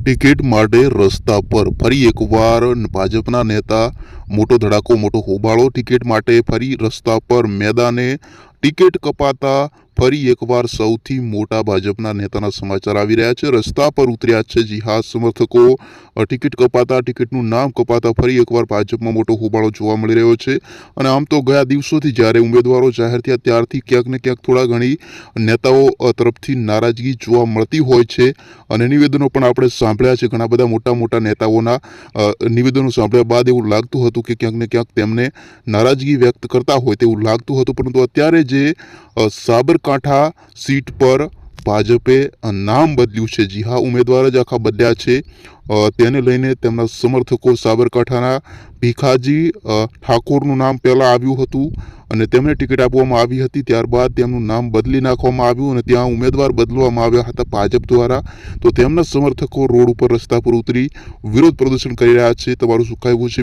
Ticket માટે રસ્તા પર ફરી એકવાર ભાજપના નેતા મોટો ધડાકો, મોટો હોબાળો ટિકિટ માટે ફરી રસ્તા પર મેદાને ટિકિટ કપાતા ફરી એકવાર સૌથી મોટા ભાજપના નેતાના સમાચાર આવી રહ્યા છે. રસ્તા પર ઉતર્યા છે જી હા સમર્થકો ટિકિટ કપાતા ટિકિટનું નામ કપાતા ફરી એકવાર ભાજપમાં મોટો હોબાળો જોવા મળી રહ્યો છે. અને આમ તો ગયા દિવસોથી જ્યારે ઉમેદવારો જાહેર થયા ત્યારથી ક્યાંક ને ક્યાંક થોડા ઘણી નેતાઓ તરફથી નારાજગી જોવા મળતી હોય છે. અને નિવેદનો પણ આપણે સાંભળ્યા છે. ઘણા બધા મોટા મોટા નેતાઓના નિવેદનો સાંભળ્યા બાદ એવું લાગતું હતું કે ક્યાંક ને ક્યાંક તેમને નારાજગી વ્યક્ત કરતા હોય તેવું લાગતું હતું. પરંતુ અત્યારે જે અ, સાબરકાંઠા સીટ પર ભાજપે નામ બદલ્યું છે. જી હા, ઉમેદવાર જ આખા બદલ્યા છે. તેને લઈને તેમના સમર્થકો સાબરકાંઠાના ભીખાજી ઠાકોરનું નામ પહેલાં આવ્યું હતું અને તેમને ટિકિટ આપવામાં આવી હતી. ત્યારબાદ તેમનું નામ બદલી નાખવામાં આવ્યું અને ત્યાં ઉમેદવાર બદલવામાં આવ્યા હતા ભાજપ દ્વારા. તો તેમના સમર્થકો રોડ ઉપર રસ્તા પર ઉતરી વિરોધ પ્રદર્શન કરી રહ્યા છે. તમારું શું કહેવું છે?